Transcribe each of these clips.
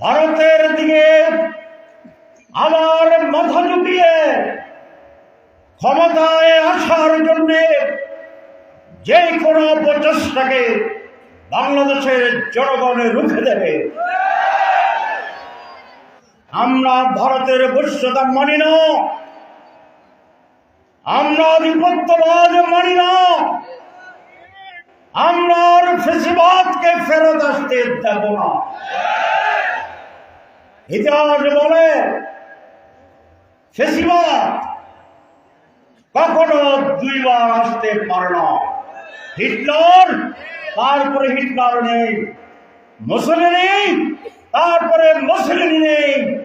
ভারতের দিকে আবার মাথা ঝুঁকিয়ে ক্ষমতায় আসার জন্যে যে কোনো প্রচেষ্টাকে বাংলাদেশের জনগণে রুখে দেবে। আমরা ভারতের বৈশ্যতা মানি না। আমরা আধিপত্যবাদ মানি না। আমরা আর ফেসিবাদকে ফেরত আসতে দেব না। ইতিহাস বলে, ফেসিবাদ কখনো দুইবার আসতে পারে না। হিটলার, তারপরে হিটলার নেই। মুসলিনি তারপরে মুসলিনি নেই।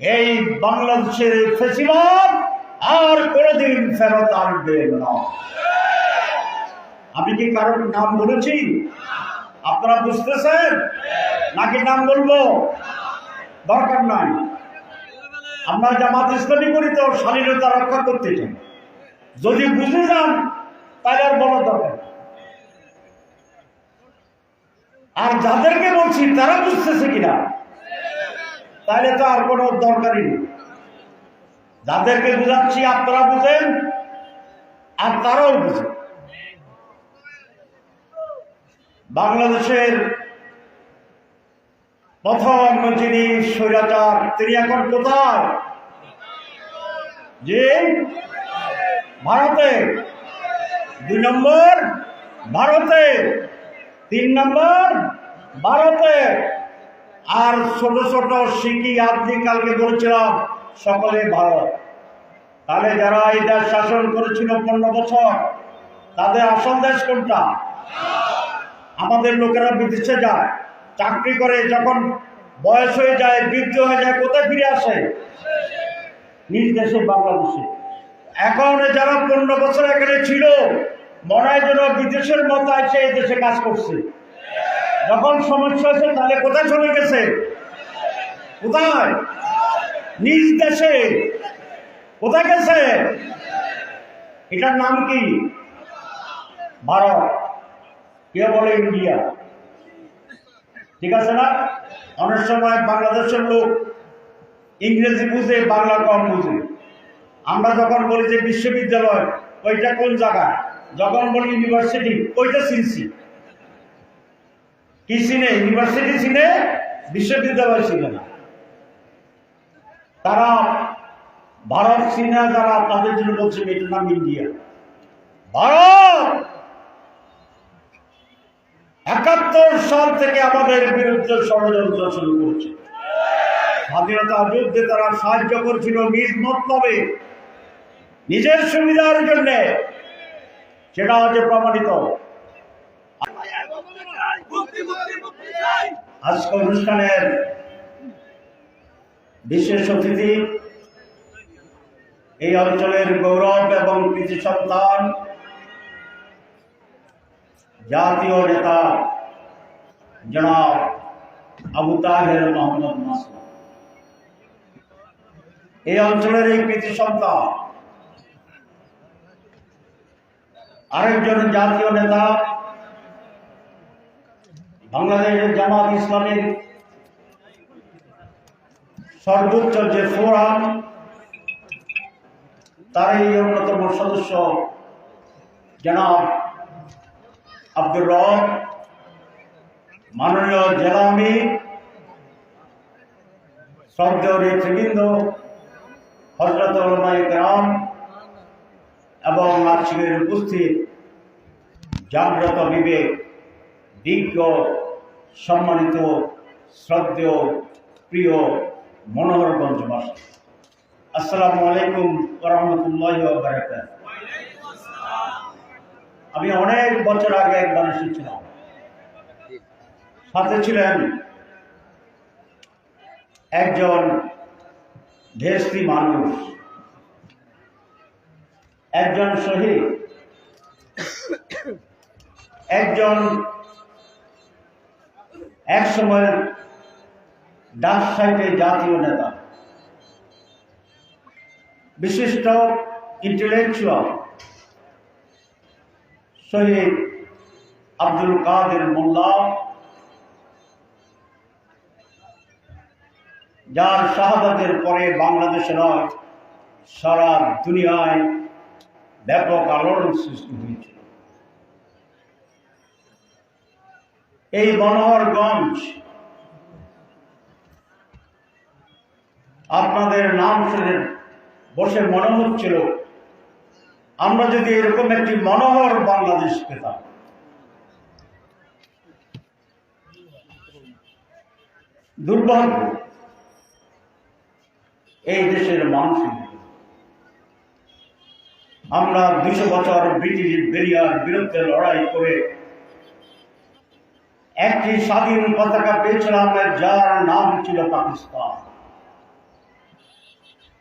এই বাংলাদেশের ফেসিবাদ আর কোনোদিন ফেরত আসবে না। আমি কি কারোর নাম বলেছি আপনারা বুঝতেছেন? নাকি নাম বলব? দরকার নাই। আমরা জামাত ইসলামী করি তো স্বাধীনতা রক্ষা করতে চাই যদি বুঝে যান, তাহলে আর বলার দরকার আর যাদেরকে বলছি, তারা বুঝতেছে কিনা, তাহলে তো আর কোনো দরকারই নেই। যাদেরকে বুঝাচ্ছি, আপনারা বুঝেন, আর তারাও বুঝেন। বাংলাদেশের প্রথম যিনি স্বৈরাচার, তিনি এখন কোথায়? যে ভারতে। দুই নম্বর, ভারতে। তিন নম্বর, ভারতে। আর ছোট ছোট সিকি আপনি কালকে বলেছিলাম, সকলে ভারত। তাহলে যারা এই দেশ শাসন করেছিল পনেরো বছর, তাদের আসল দেশ কোনটা? আমাদের লোকেরা বিদেশে যায়, চাকরি করে, যখন বয়স হয়ে যায়, বৃদ্ধ হয়ে যায়, কোথায় ফিরে আসে? নিজ দেশে, বাংলাদেশে। এখন যারা পনেরো বছর এখানে ছিল, মনে হয় যেন বিদেশের মতো আছে এই দেশে কাজ করছে। যখন সমস্যা হয়েছে, তাহলে কোথায় চলে গেছে? কোথায়? নিজ দেশে। কোথায় গেছে? এটার নাম কি? ভারত। কে বলে ইন্ডিয়া? ঠিক আছে না? অনেক সময় বাংলাদেশের লোক ইংরেজি বুঝে, বাংলা কম বুঝে। আমরা যখন বলি যে বিশ্ববিদ্যালয়, ওইটা কোন জায়গা যখন বলি ইউনিভার্সিটি ওইটা চিনছি কি চিনে ইউনিভার্সিটি চিনে বিশ্ববিদ্যালয় চিনে না। তারা ভারত চিনা যারা তাদের জন্য বলছে এটার নাম ইন্ডিয়া। ভারত! একাত্তর সাল থেকে আমাদের বিরুদ্ধে ষড়যন্ত্র শুরু করছে স্বাধীনতা যুদ্ধে তারা সাহায্য করছিল নিজ মতলবে, নিজের সুবিধার জন্য। সেটা হচ্ছে প্রমাণিত। আজকে অনুষ্ঠানের বিশেষ অতিথি, এই অঞ্চলের গৌরব এবং কৃতি সন্তান জাতীয় নেতা জনাব আবু তাহের মোহাম্মদ মাসুদ। এই অঞ্চলের এই কৃতি সন্তান আরেকজন জাতীয় নেতা বাংলাদেশের জামাত ইসলামের সর্বোচ্চ যে ফোরাম তার এই অন্যতম সদস্য জনাব আব্দুর রব, মাননীয় জেলা আমির শ্রদ্ধেয় নেতৃবৃন্দ গ্রাম এবং আজকের উপস্থিত জাগ্রত বিবেক বিজ্ঞ সম্মানিত, শ্রদ্ধেয়, প্রিয় মনোহর গঞ্জবাসী আসসালামু আলাইকুম রহমতুল্লাহ বারাকাত আমি অনেক বছর আগে একবার এসেছিলাম। সাথে ছিলেন একজন ভেস্তি মানুষ, একজন শহীদ, একজন এক সময়ের ডাক সাইডে জাতীয় নেতা, বিশিষ্ট ইন্টেলেকচুয়াল শহীদ আব্দুল কাদের মোল্লা, যার শাহাদাতের পরে বাংলাদেশের সারা দুনিয়ায় ব্যাপক আলোড়ন সৃষ্টি হয়েছে। এই মনোহরগঞ্জ আপনাদের নাম শুনে বসে মনে হচ্ছিল আমরা যদি এরকম একটি মনোহর বাংলাদেশ পেতাম। দুর্ভাগ্য, এই দেশের মানুষ আমরা দুশো বছর ব্রিটিশ বেরিয়ার বিরুদ্ধে লড়াই করে একটি স্বাধীন পতাকা পেয়েছিলাম যার নাম ছিল পাকিস্তান।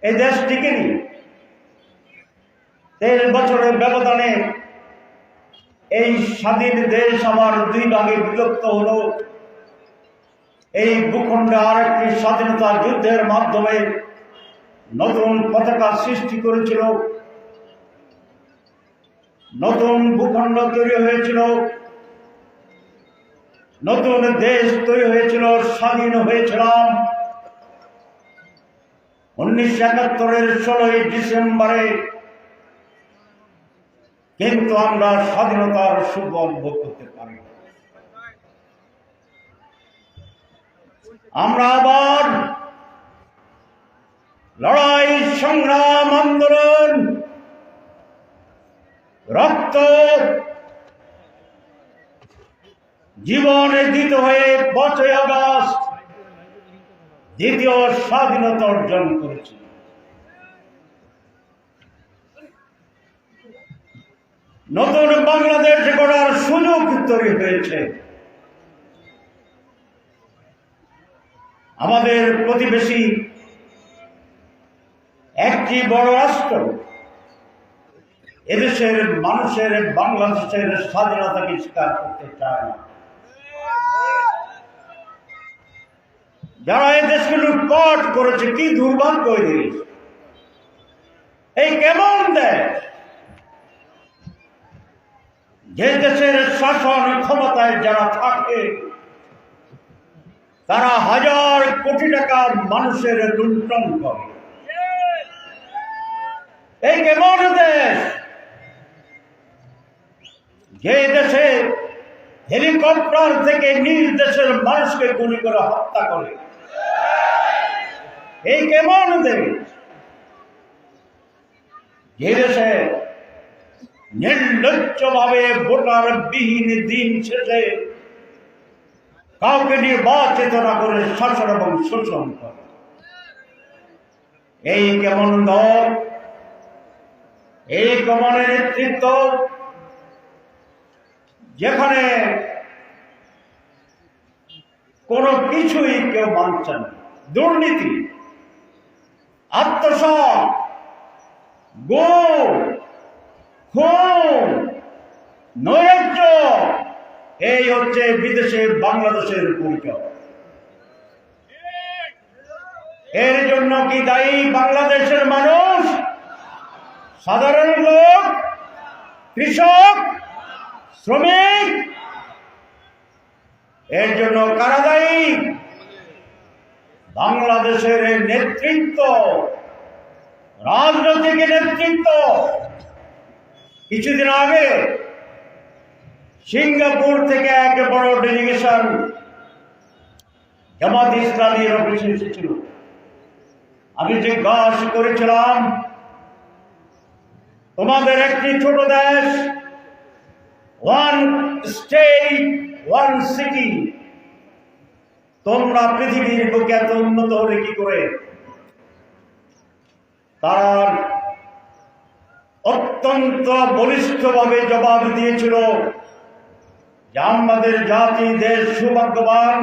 এই দেশ টিকেনি তেইশ বছরের ব্যবধানে এই স্বাধীন দেশ আমার দুই ভাগে বিভক্ত হলো। এই ভূখণ্ডে আরেকটি স্বাধীনতা যুদ্ধের মাধ্যমে নতুন পতাকা সৃষ্টি করেছিল। নতুন ভূখণ্ড তৈরি হয়েছিল। নতুন দেশ তৈরি হয়েছিল, স্বাধীন হয়েছিলাম। উনিশশো একাত্তরের ষোলোই ডিসেম্বরে কিন্তু আমরা স্বাধীনতার সুফল ভোগ করতে পারি আমরা আবার লড়াই, সংগ্রাম, আন্দোলন, রক্ত, জীবনে দিত হয়ে পাঁচই আগস্ট দ্বিতীয় স্বাধীনতা অর্জন করেছি। নতুন বাংলাদেশ গড়ার সুযোগ তৈরি হয়েছে। আমাদের প্রতিবেশী একটি বড় রাষ্ট্র, এদেশের মানুষের বাংলাদেশের স্বাধীনতাকে স্বীকার করতে চায় না। যারা এই দেশকে লুটপাট করেছে, কি দুর্ভাগ্য এই এই কেমন দেশ? যে দেশের শাসন ক্ষমতায় যারা থাকে, তারা হাজার কোটি টাকা মানুষের লুণ্ঠন করে। এই কেমন দেশ, যে দেশে হেলিকপ্টার থেকে নিজ দেশের মানুষকে গুলি করে হত্যা করে, এই কেমন দেশ, যে দেশে নির্লজ্জভাবে ভোটার বিহীন দিন শেষে কাউকে নির্বাচিত না করে শাসন এবং শোষণ করে। এই কেমন দল? এই কমনের নেতৃত্ব? যেখানে কোনো কিছুই কেউ মানছে দুর্নীতি আত্মসাত গো খুন নৈরাজ্য? এই হচ্ছে বিদেশে বাংলাদেশের পরিচয় এর জন্য কি দায়ী বাংলাদেশের মানুষ? সাধারণ লোক, কৃষক, শ্রমিক? এর জন্য কারা দায়ী? বাংলাদেশের নেতৃত্ব, রাজনৈতিক নেতৃত্ব। কিছুদিন আগে সিঙ্গাপুর থেকে এক বড় ডেলিগেশন জামাত ইসলামীর অফিসে এসেছিল। আমি জিজ্ঞাসা করেছিলাম, তোমাদের একটি ছোট দেশ ওয়ান স্টেট ওয়ান সিটি তোমরা পৃথিবীর বুকে এত উন্নত হলে কি করে? তারা অত্যন্ত বলিষ্ঠভাবে জবাব দিয়েছিল, যে আমাদের জাতি, দেশ সৌভাগ্যবান।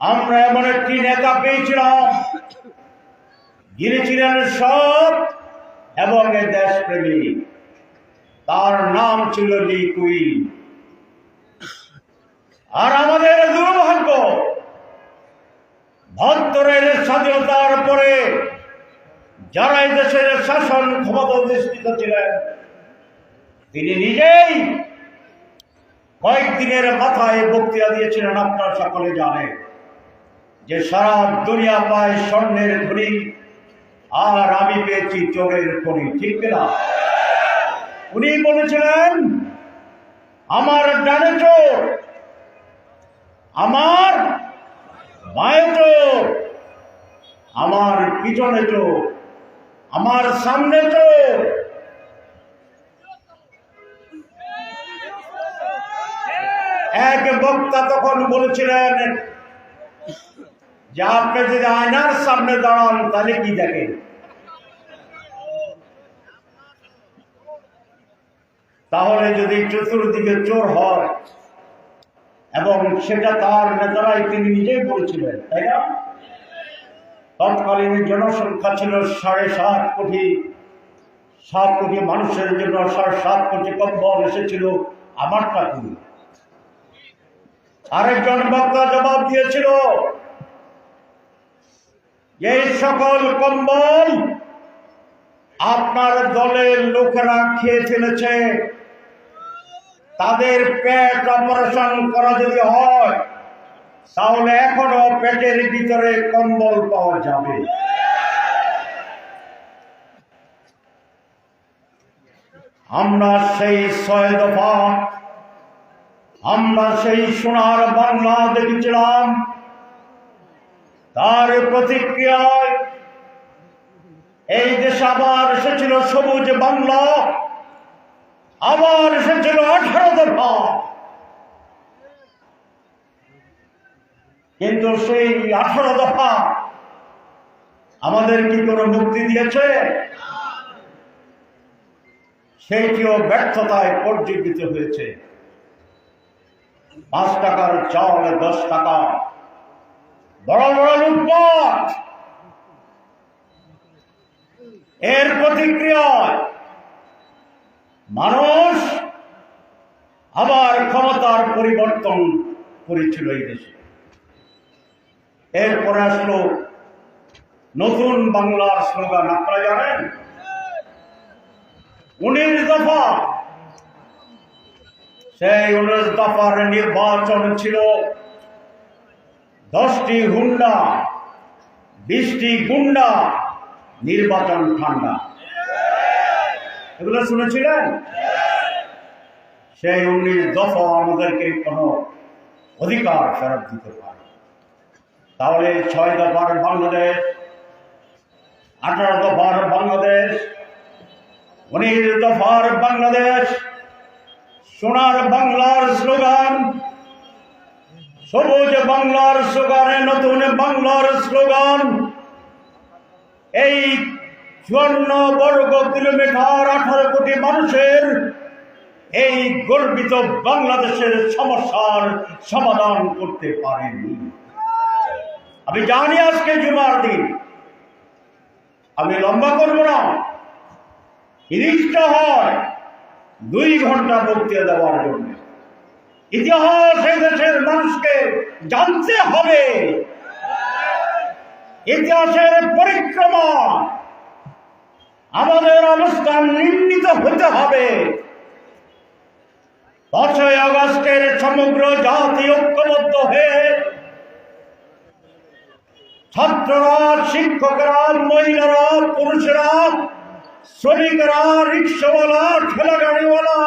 আমরা এমন একটি নেতা পেয়েছিলাম যিনি ছিলেন সৎ এবং এ দেশপ্রেমী। তার নাম ছিল লি কুইন। আর আমাদের দুর্ভাগ্য ভদ্রের স্বাধীনতার পরে যারা এই দেশের শাসন ক্ষমতা অধিষ্ঠিত ছিলেন, তিনি নিজেই কয়েকদিনের মাথায় বক্তৃতা দিয়েছিলেন, আপনারা সকলে জানেন যে সারা দুনিয়া পায় স্বর্ণের খনি আর আমি পেয়েছি চোরের খনি, ঠিক না উনি বলেছিলেন, আমার ডানে চোর, আমার বায়ে চোর, আমার পিছনে চোর আমার সামনে চোর এক বক্তা তখন বলেছিলেন, যে আপনি যদি আয়নার সামনে দাঁড়ান, তাহলে কি দেখেন? তাহলে যদি চতুর্দিকে চোর হয়, এবং সেটা তার নেতারাই তিনি নিজেই বলছিলেন, তাই না? তৎকালীন জনসংখ্যা ছিল সাড়ে সাত কোটি। সাত কোটি মানুষের জন্য সাড়ে সাত কোটি কম্বল এসেছিল আমার কি আরেকজন বক্তা জবাব দিয়েছিল, এই সকল কম্বল আপনার দলের লোকেরা খেয়ে ফেলেছে। তাদের পেট অপারেশন করা যদি হয় তাহলে এখনও পেটের ভিতরে কম্বল পাওয়া যাবে। আমরা সেই ছয় দফা, আমরা সেই সোনার বাংলা দেখেছিলাম। তার প্রতিক্রিয়ায় এই দেশে আবার এসেছিল সবুজ বাংলা, আবার এসেছিল আঠারো দফা। কিন্তু সেই আঠারো দফা আমাদের কি কোনো মুক্তি দিয়েছে? সেইটিও ব্যর্থতায় পর্যবিত হয়েছে। পাঁচ টাকার চাল দশ টাকা। বড় বড় লুটপাট। এর প্রতিক্রিয়ায় মানুষ আবার ক্ষমতার পরিবর্তন করেছিল এই দেশে। এরপরে আসলো নতুন বাংলার স্লোগান, আপনারা জানেন? উনিশ দফা। সেই উনিশ দফার নির্বাচন ছিল দশটি হুন্ডা, বিশটি গুন্ডা, নির্বাচন ঠান্ডা। এগুলো শুনেছিলেন? সেই উনিশ দফা আমাদেরকে কোনো অধিকার ফেরত দিতে পারে তাহলে ছয় দফার বাংলাদেশ, আঠারো দফার বাংলাদেশ, উনিশ দফার বাংলাদেশ, সোনার বাংলার স্লোগান, সবুজ বাংলার স্লোগানে নতুন বাংলার স্লোগান, এই চুয়ান্ন বর্গ কিলোমিটার আঠারো কোটি মানুষের এই গর্বিত বাংলাদেশের সমস্যার সমাধান করতে পারেনি। আমি জানি আজকে জুমার দিন। আমি লম্বা করব না। তিরিশটা হয়, দুই ঘণ্টা বক্তৃতা দেওয়ার জন্য। ইতিহাস দেশের মানুষকে জানতে হবে। ইতিহাসের পরিক্রমা। আমাদের অবস্থান নির্ণীত হতে হবে। পাঁচই আগস্টের সমগ্র জাতি ঐক্যবদ্ধ হয়ে ছাত্ররা, শিক্ষকরা, মহিলারা, পুরুষরা, শ্রমিকরা, রিক্সাওয়ালা ঠেলা গাড়িওয়ালা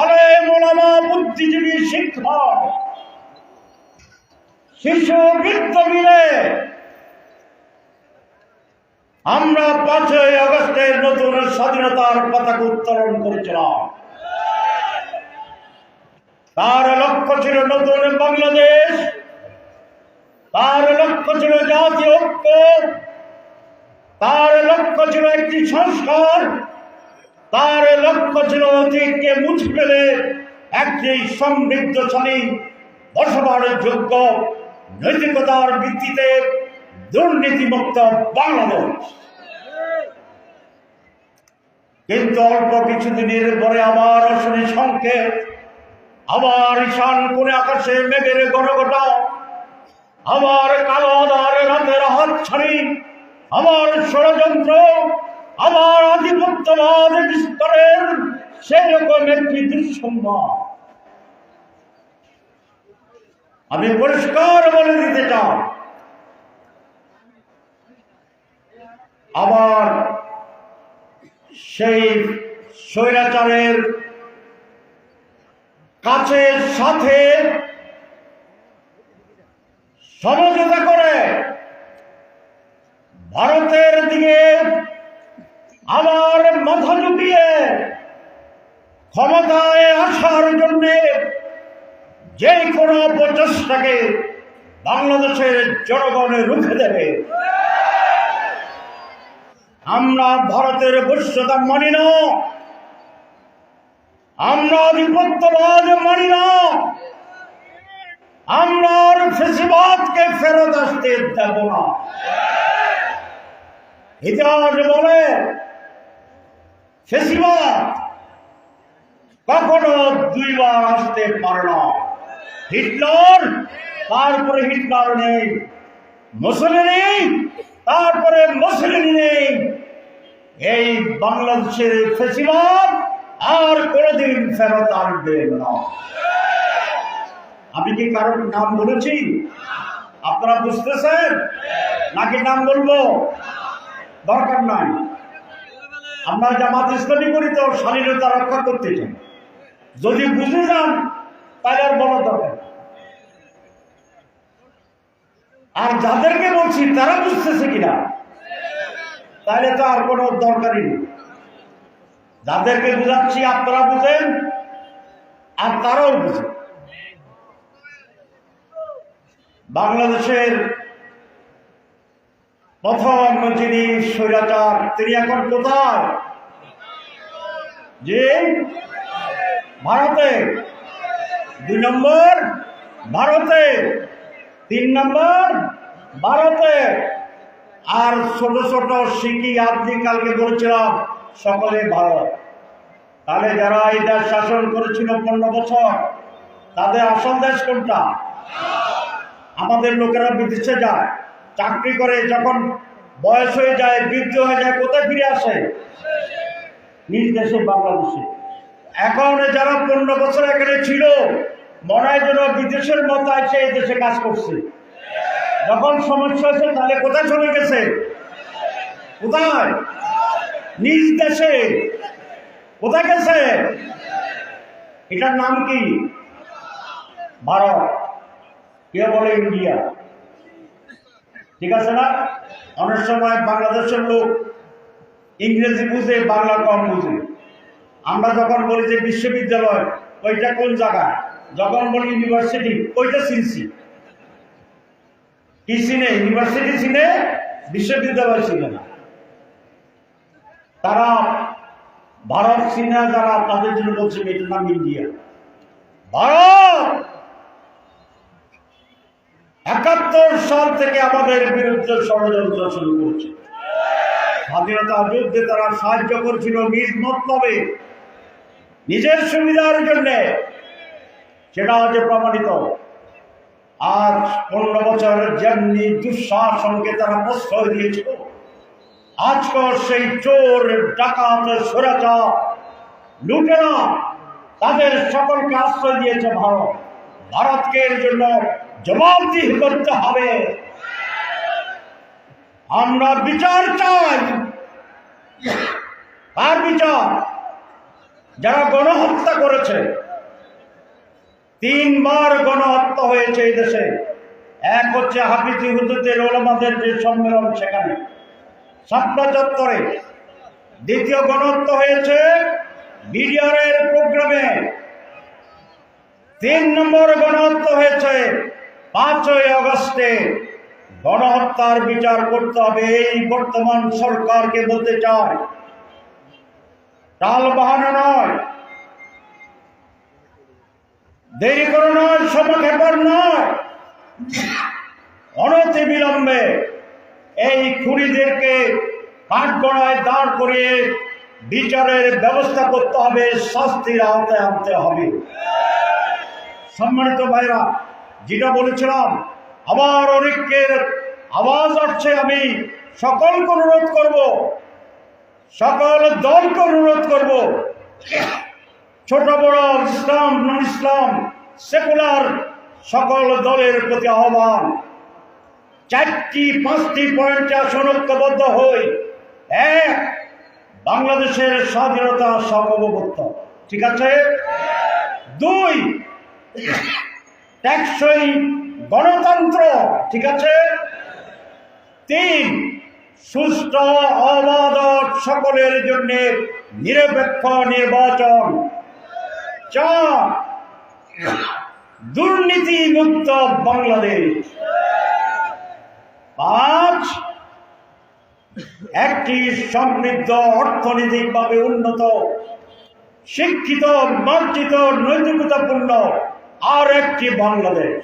আলে মোলামা বুদ্ধিজীবী, শিক্ষক, শিশু বৃত্ত মিলে আমরা পাঁচই আগস্টের নতুন স্বাধীনতার পতাকা উত্তোলন করেছিলাম। তার লক্ষ্য ছিল নতুন বাংলাদেশ। তার লক্ষ্য ছিল জাতীয় ঐক্য তার লক্ষ্য ছিল একটি সংস্কার তার লক্ষ্য ছিল অতীতকে মুছে ফেলে একটি সমৃদ্ধশালী বসবাসের যোগ্য নৈতিকতার ভিত্তিতে দুর্নীতিমুক্ত বাংলাদেশ কিন্তু অল্প কিছুদিনের পরে আবার শুনি সংকেত আবার ঈশান কোণে আকাশে মেঘের গণগটা আমার কালো আধার রাতের হাতছানি, আমার ষড়যন্ত্র, আমার আধিপত্যবাদ বিস্তারের সেরকম একটি দৃশ্য আমি পরিষ্কার বলে দিতে চাও আবার সেই স্বৈরাচারের কাছে সাথে সমঝোতা করে ভারতের দিকে আবার মাথা ঝুঁকিয়ে ক্ষমতায় আসার জন্যে যে কোনো প্রচেষ্টাকে বাংলাদেশের জনগণে রুখে দেবে। আমরা ভারতের বৈশ্যতা মানি না। আমরা আধিপত্যবাদ মানি না। আসতে না। বলে কখনো দুইবার আসতে পারে না। হিটলার, তারপরে হিটলার নেই। মুসলিনি তারপরে মুসলিম নেই। এই বাংলাদেশের ফেসিবাদ আর কোনোদিন ফেরত আসবে না। আমি কি কারোর নাম বলেছি আপনারা বুঝতেছেন? নাকি নাম বলব? দরকার নাই। আমরা জামাত ইসলামী করি তো স্বাধীনতা রক্ষা করতে চাই যদি বুঝে যান, তাহলে আর বলার দরকার আর যাদেরকে বলছি, তারা বুঝতেছে কিনা? তাহলে তো আর কোনো দরকারই নেই। যাদেরকে বুঝাচ্ছি, আপনারা বুঝেন, আর তারাও বুঝেন। বাংলাদেশের প্রথম যিনি স্বৈরাচার, তিনি এখন কোথায়? যে ভারতে। দুই নম্বর, ভারতে। তিন নম্বর, ভারতে। আর ছোট ছোট সিকি আদি কালকে বলেছিলাম, সকলে ভারত। তাহলে যারা এই দেশ শাসন করেছিল পনেরো বছর, তাদের আসল দেশ কোনটা? আমাদের লোকেরা বিদেশে যায়, চাকরি করে, যখন বয়স হয়ে যায়, বৃদ্ধ হয়ে যায়, কোথায় ফিরে আসে? নিজ দেশে, বাংলাদেশে। এখন যারা পনেরো বছর এখানে ছিল, মনে হয় যেন বিদেশের মতো আছে এই দেশে কাজ করছে। যখন সমস্যা হয়েছে, তাহলে কোথায় চলে গেছে? কোথায়? নিজ দেশে। কোথায় গেছে? এটার নাম কি? ভারত। কে বলে ইন্ডিয়া? ঠিক আছে না? অনেক সময় বাংলাদেশের লোক ইংরেজি বুঝে, বাংলা কম বুঝে। আমরা যখন বলি যে বিশ্ববিদ্যালয়, ওইটা কোন জায়গা যখন বলি ইউনিভার্সিটি ওইটা চিনছি কি চিনে ইউনিভার্সিটি চিনে বিশ্ববিদ্যালয় চিনে না। তারা ভারত চিনে যারা তাদের জন্য বলছে এটার নাম ইন্ডিয়া। ভারত! একাত্তর সাল থেকে আমাদের বিরুদ্ধে ষড়যন্ত্র শুরু করছে। স্বাধীনতা যুদ্ধে তারা সাহায্য করছিল নিজ মতলবে, নিজের সুবিধার জন্য। সেটা হচ্ছে প্রমাণিত। আজ পনেরো বছর যেমনি দুঃশাসনকে তারা প্রশ্রয় দিয়েছিল আজকর সেই চোর, ডাকাত সরাচা লুটেরা তাদের সকলকে আশ্রয় দিয়েছে ভারত। ভারতকে জন্য জবাবদিহি করতে হবে। আমরা বিচার চাই। আর বিচার? যারা গণহত্যা করেছে, তিনবার গণহত্যা হয়েছে এই দেশে। এক হচ্ছে হাফিজি হুজুরদের ওলামাদের যে সম্মেলন সেখানে। সাতটা চত্বরে দ্বিতীয় গণহত্যা হয়েছে বিডিআরের প্রোগ্রামে। তিন নম্বর গণহত্যা হয়েছে পাঁচই আগস্টে গণহত্যার বিচার করতে হবে, এই বর্তমান সরকারকে বলতে চায় টাল বাহানো নয়। দেরি করে নয় সমক্ষেপর নয়। অনতি বিলম্বে এই খুনিদেরকে কাঠগড়ায় দাঁড় করিয়ে বিচারের ব্যবস্থা করতে হবে, শাস্তির আওতায় আনতে হবে। সম্মানিত ভাইরা যেটা বলেছিলাম, আবার অনেকের আওয়াজ আসছে, আমি সকলকে অনুরোধ করব, সকল দলকে অনুরোধ করব, ছোট, বড়, ইসলাম নন ইসলাম সেকুলার সকল দলের প্রতি আহ্বান। চারটি, পাঁচটি পয়েন্টে সনক্তবদ্ধ হই। এক, বাংলাদেশের স্বাধীনতা সার্বভৌমত্ব। ঠিক আছে? দুই টেকসই গণতন্ত্র, ঠিক আছে? তিন সুস্থ অবাধ সকলের জন্য নিরপেক্ষ নির্বাচন। চার দুর্নীতি মুক্ত বাংলাদেশ। পাঁচ, একটি সমৃদ্ধ অর্থনৈতিকভাবে উন্নত, শিক্ষিত মার্জিত নৈতিকতাপূর্ণ আর একটি বাংলাদেশ।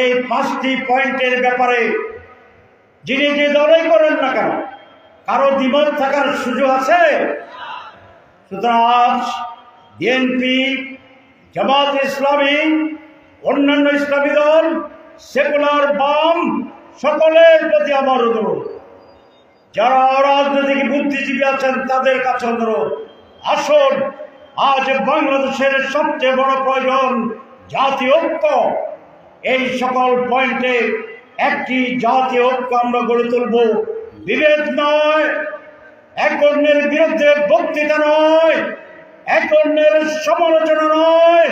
এই পাঁচটি পয়েন্টের ব্যাপারে যিনি যে দলই করেন না কেন, কারও দ্বিমত থাকার সুযোগ আছে? সুতরাং আজ বিএনপি, জামাত ইসলামী, অন্যান্য ইসলামী দল, সেকুলার বাম, সকলের প্রতি আমার অনুরোধ। যারা রাজনৈতিক বুদ্ধিজীবী আছেন, তাদের কাছে অনুরোধ, আসুন আজ বাংলাদেশের সবচেয়ে বড় প্রয়োজন জাতীয় ঐক্য এই সকল পয়েন্টে একটি জাতীয় ঐক্য আমরা গড়ে তুলব। বিভেদ নয়, এক অন্যের বিরুদ্ধে বক্তৃতা নয়, এক অন্যের সমালোচনা নয়।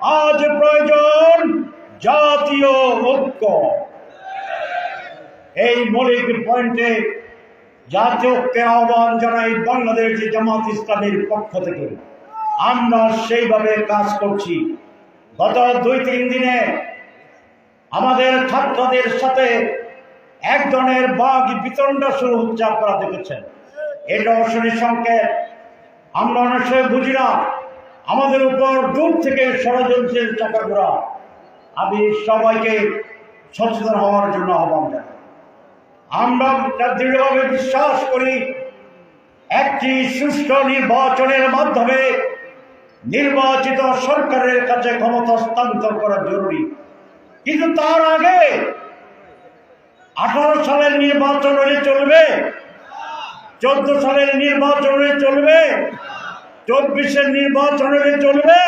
আজ প্রয়োজন জাতীয় ঐক্য। এই মৌলিক পয়েন্টে জাতীয় ঐক্যের আহ্বান জানাই বাংলাদেশ জামাত ইসলামের পক্ষ থেকে। আমরা সেইভাবে কাজ করছি। গত দুই তিন দিনে আমাদের ছাত্রদের সাথে এক ধরনের বাঘ বিতরণটা শুরু হচ্ছে আপনারা দেখেছেন। এটা অশনি সংকেত আমরা অনেক সময় বুঝি না। আমাদের উপর দূর থেকে ষড়যন্ত্রের চাকা ঘোরা আমি সবাইকে সচেতন হওয়ার জন্য আহ্বান জানাই। আমরা দৃঢ়ভাবে বিশ্বাস করি, একটি সুষ্ঠু নির্বাচনের মাধ্যমে নির্বাচিত সরকারের কাছে ক্ষমতা হস্তান্তর করা জরুরি। কিন্তু তার আগে আঠারো সালের নির্বাচন হলে চলবে, চোদ্দ সালের নির্বাচন হলে চলবে, চব্বিশের নির্বাচন হলে চলবে।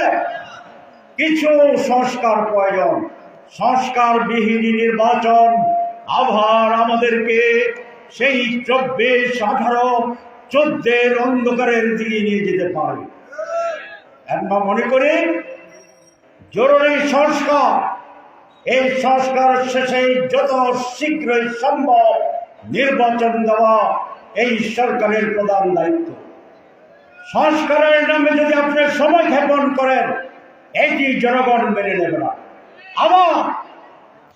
কিছু সংস্কার প্রয়োজন। সংস্কারবিহীন নির্বাচন আবার আমাদেরকে সেই চব্বিশ আঠারো চোদ্দের অন্ধকারের দিকে নিয়ে যেতে পারে। আমরা মনে করি জরুরি সংস্কার। এই সংস্কার শেষে যত শীঘ্রই সম্ভব নির্বাচন দেওয়া এই সরকারের প্রধান দায়িত্ব। সংস্কারের নামে যদি আপনি সময় ক্ষেপণ করেন, এটি জনগণ মেনে নেবে না। আবার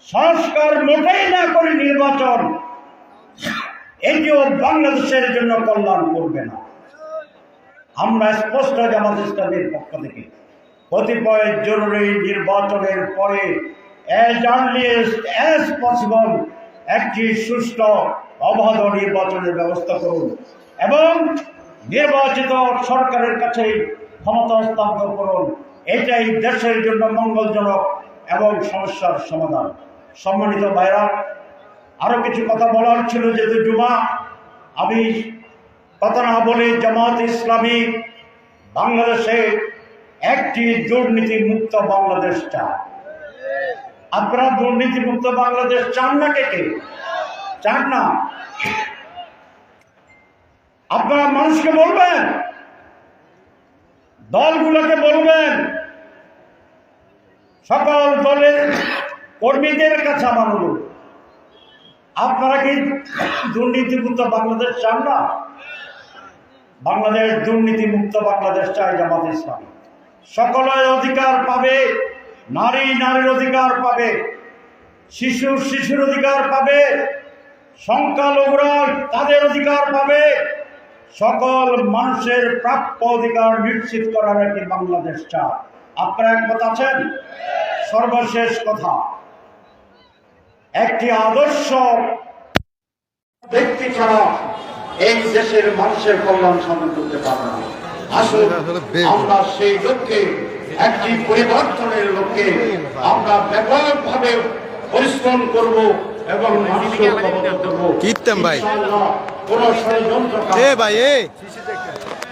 সংস্কার মোটেই না করে নির্বাচন, এটিও বাংলাদেশের জন্য কল্যাণ করবে না। আমরা স্পষ্ট জামাত ইসলামের পক্ষ থেকে কতিপয় জরুরি নির্বাচনের পরে একটি সুষ্ঠু অবাধ নির্বাচনের ব্যবস্থা করুন এবং নির্বাচিত সরকারের কাছে ক্ষমতা হস্তান্তর করুন। এটাই দেশের জন্য মঙ্গলজনক এবং সমস্যার সমাধান। সম্মানিত ভাইরা আরও কিছু কথা বলার ছিল যেহেতু জুমা, আমি কথা বলে জামাত ইসলামী বাংলাদেশে একটি দুর্নীতি মুক্ত বাংলাদেশ চায়। আপনারা দুর্নীতি মুক্ত বাংলাদেশ চান না কে কে? চান না? আপনারা মানুষকে বলবেন, দলগুলোকে বলবেন, সকল দলের কর্মীদের কাছে আমার অনুরোধ। আপনারা কি দুর্নীতিমুক্ত বাংলাদেশ চান না? বাংলাদেশ দুর্নীতিমুক্ত বাংলাদেশ চাই জামাত ইসলামী। সকলের অধিকার পাবে, নারী নারীর অধিকার পাবে, শিশু শিশুর অধিকার পাবে, সংখ্যালঘুরা তাদের অধিকার পাবে। সকল মানুষের প্রাপ্য অধিকার নিশ্চিত করার একটি বাংলাদেশ চায়। আপনারা একমত আছেন? সর্বশেষ কথা একটি আদর্শ ব্যক্তি ছাড়া এই দেশের মানুষের কল্যাণ সাধন করতে পারবে না। আসুন আমরা সেই লক্ষ্যে একটি পরিবর্তনের লক্ষ্যে আমরা ব্যাপকভাবে পরিশ্রম করব এবং মানুষকে অবগত করব। কীর্তন ভাই। ইনশাআল্লাহ, কোনো ষড়যন্ত্র ভাই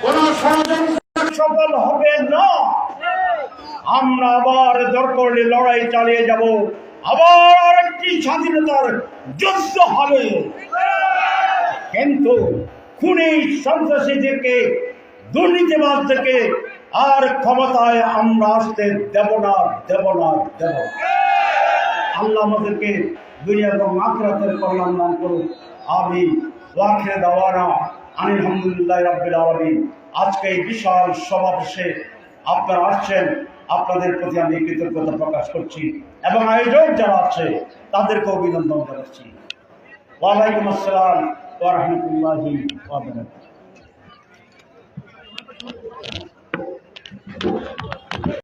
কোন ষড়যন্ত্র সফল হবে না। আমরা আবার দরকার লড়াই চালিয়ে যাব। আবার আরেকটি স্বাধীনতার যুদ্ধ হবে। কিন্তু খুনি সন্ত্রাসীদেরকে দুর্নীতিবাদদেরকে আর ক্ষমতায় আমরা আসতে দেব না দেব না, দেব। আল্লাহ আমাদেরকে দুনিয়া এবং আখরাতের কল্যাণ দান করুন আমি ওয়াখে দাওয়ানা আনিল আলহামদুলিল্লাহ রাব্বিল আলামিন। আজকে এই বিশাল সমাবেশে আপনারা আসছেন। আপনাদের প্রতি আমি কৃতজ্ঞতা প্রকাশ করছি এবং আয়োজক যারা আছে তাদেরকে অভিনন্দন জানাচ্ছি। ওয়ালাইকুম আসসালাম ওয়া রাহমাতুল্লাহি ওয়া বারাকাতুহু।